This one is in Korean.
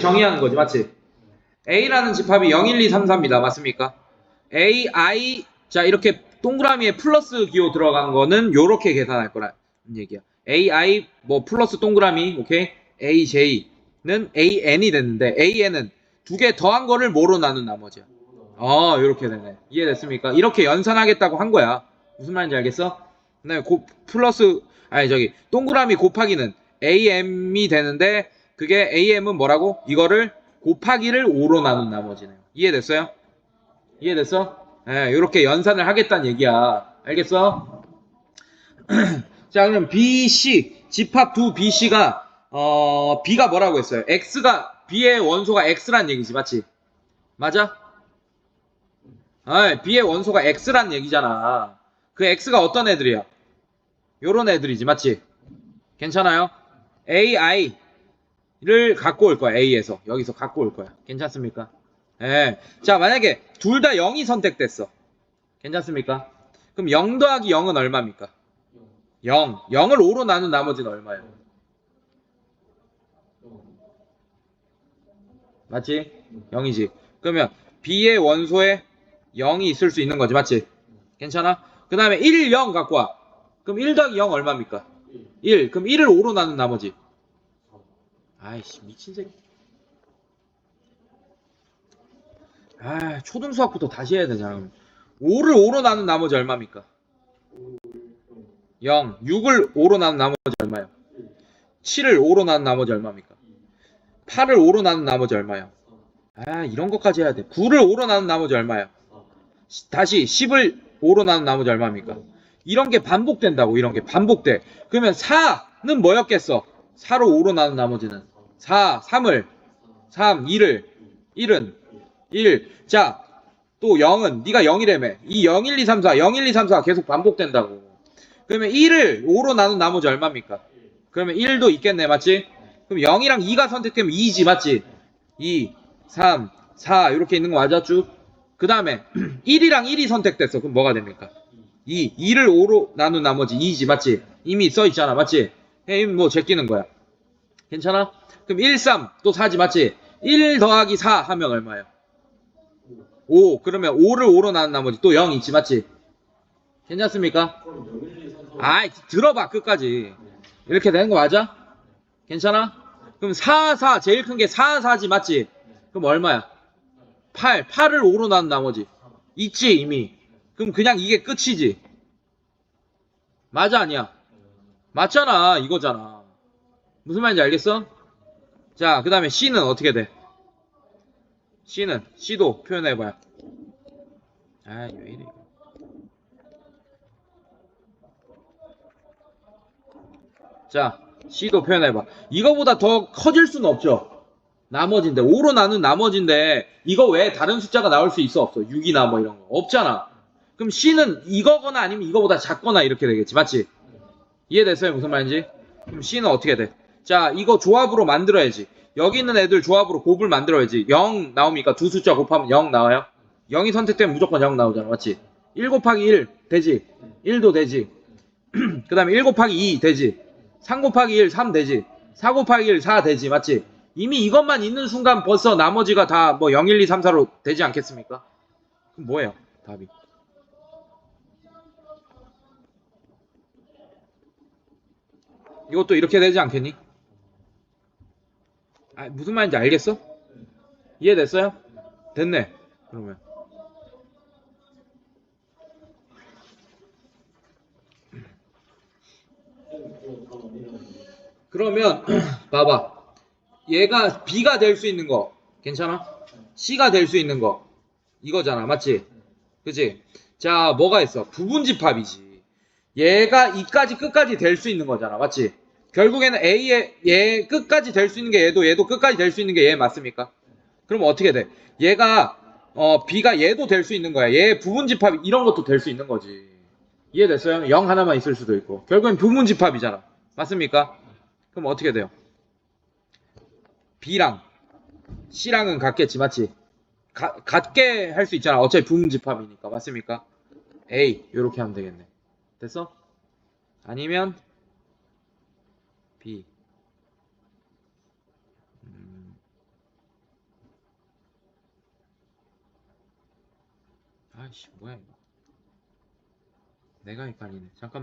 정의하는 거지, 맞지? A라는 집합이 0, 1, 2, 3, 4입니다. 맞습니까? A, I, 자, 이렇게 동그라미에 플러스 기호 들어간 거는 요렇게 계산할 거라는 얘기야. A, I, 뭐, 플러스 동그라미, 오케이? A, J는 A, N이 됐는데, A, N은 두 개 더한 거를 뭐로 나눈 나머지야. 어, 요렇게 되네. 이해됐습니까? 이렇게 연산하겠다고 한 거야. 무슨 말인지 알겠어? 그다음에 고, 플러스, 아니, 저기, 동그라미 곱하기는 AM이 되는데, 그게 AM은 뭐라고? 이거를 곱하기를 5로 나눈 나머지네요. 이해됐어요? 이해됐어? 예, 요렇게 연산을 하겠다는 얘기야. 알겠어? 자, 그럼 BC, 집합 두 BC가, 어, B가 뭐라고 했어요? X가, B의 원소가 X란 얘기지, 맞지? 맞아? 아, B의 원소가 X란 얘기잖아. 그 X가 어떤 애들이야? 요런 애들이지, 맞지? 괜찮아요? AI, 를 갖고 올 거야. A에서. 여기서 갖고 올 거야. 괜찮습니까? 예. 자, 만약에 둘 다 0이 선택됐어. 괜찮습니까? 그럼 0 더하기 0은 얼마입니까? 0. 0을 5로 나눈 나머지는 얼마예요? 맞지? 0이지. 그러면 B의 원소에 0이 있을 수 있는 거지. 맞지? 괜찮아? 그 다음에 1, 0 갖고 와. 그럼 1 더하기 0 얼마입니까? 1. 그럼 1을 5로 나눈 나머지. 아이씨 미친 새끼. 아 초등수학부터 다시 해야 되잖아 5를 5로 나눈 나머지 얼마입니까? 0 6을 5로 나눈 나머지 얼마요? 7을 5로 나눈 나머지 얼마입니까? 8을 5로 나눈 나머지 얼마요? 아 이런 것까지 해야 돼. 9를 5로 나눈 나머지 얼마요? 시- 다시 10을 5로 나눈 나머지 얼마입니까? 이런 게 반복된다고 이런 게 반복돼. 그러면 4는 뭐였겠어? 4로 5로 나눈 나머지는 4, 3을 3, 2를 1은 1. 자, 또 0은 네가 0이라며. 이 0, 1, 2, 3, 4, 0, 1, 2, 3, 4 계속 반복된다고. 그러면 1을 5로 나눈 나머지 얼마입니까? 그러면 1도 있겠네, 맞지? 그럼 0이랑 2가 선택되면 2지, 맞지? 2, 3, 4 이렇게 있는 거 맞아 쭉? 그 다음에 1이랑 1이 선택됐어. 그럼 뭐가 됩니까? 2, 2를 5로 나눈 나머지 2지, 맞지? 이미 써 있잖아, 맞지? 에이, 뭐 제끼는 거야. 괜찮아? 그럼 1, 3, 또 4지, 맞지? 1 더하기 4 하면 얼마예요? 5. 그러면 5를 5로 나눈 나머지 또 0 있지, 맞지? 괜찮습니까? 아이, 들어봐, 끝까지. 이렇게 되는 거 맞아? 괜찮아? 그럼 4, 4, 제일 큰 게 4, 4지, 맞지? 그럼 얼마야? 8, 8을 5로 나눈 나머지. 있지, 이미. 그럼 그냥 이게 끝이지. 맞아, 아니야? 맞잖아, 이거잖아. 무슨 말인지 알겠어? 자, 그 다음에 C는 어떻게 돼? C는, C도 표현해봐요. 아, 왜 이래. 자, C도 표현해봐. 이거보다 더 커질 수는 없죠? 나머지인데, 5로 나눈 나머지인데, 이거 외에 다른 숫자가 나올 수 있어, 없어? 6이나 뭐 이런 거. 없잖아. 그럼 C는 이거거나 아니면 이거보다 작거나 이렇게 되겠지, 맞지? 이해됐어요? 무슨 말인지? 그럼 C는 어떻게 돼? 자, 이거 조합으로 만들어야지. 여기 있는 애들 조합으로 곱을 만들어야지. 0 나옵니까? 두 숫자 곱하면 0 나와요? 0이 선택되면 무조건 0 나오잖아. 맞지? 1 곱하기 1 되지. 1도 되지. 그 다음에 1 곱하기 2 되지. 3 곱하기 1 3 되지. 4 곱하기 1 4 되지. 맞지? 이미 이것만 있는 순간 벌써 나머지가 다 뭐 0, 1, 2, 3, 4로 되지 않겠습니까? 그럼 뭐예요? 답이. 이것도 이렇게 되지 않겠니? 아, 무슨 말인지 알겠어? 이해됐어요? 됐네. 그러면. 그러면 봐봐. 얘가 B가 될 수 있는 거 괜찮아? C가 될 수 있는 거 이거잖아. 맞지? 그지? 자, 뭐가 있어? 부분집합이지. 얘가 이까지 끝까지 될 수 있는 거잖아. 맞지? 결국에는 A의 얘 끝까지 될 수 있는 게 얘도 얘도 끝까지 될 수 있는 게 얘 맞습니까? 그럼 어떻게 돼? 얘가 어 B가 얘도 될 수 있는 거야. 얘 부분 집합 이런 것도 될 수 있는 거지. 이해됐어요? 0 하나만 있을 수도 있고. 결국엔 부분 집합이잖아. 맞습니까? 그럼 어떻게 돼요? B랑 C랑은 같겠지, 맞지? 가- 같게 할 수 있잖아. 어차피 부분 집합이니까. 맞습니까? A 요렇게 하면 되겠네. 됐어? 아니면 B 음. 아이씨 뭐야 이거. 내가 헷갈리네. 잠깐만.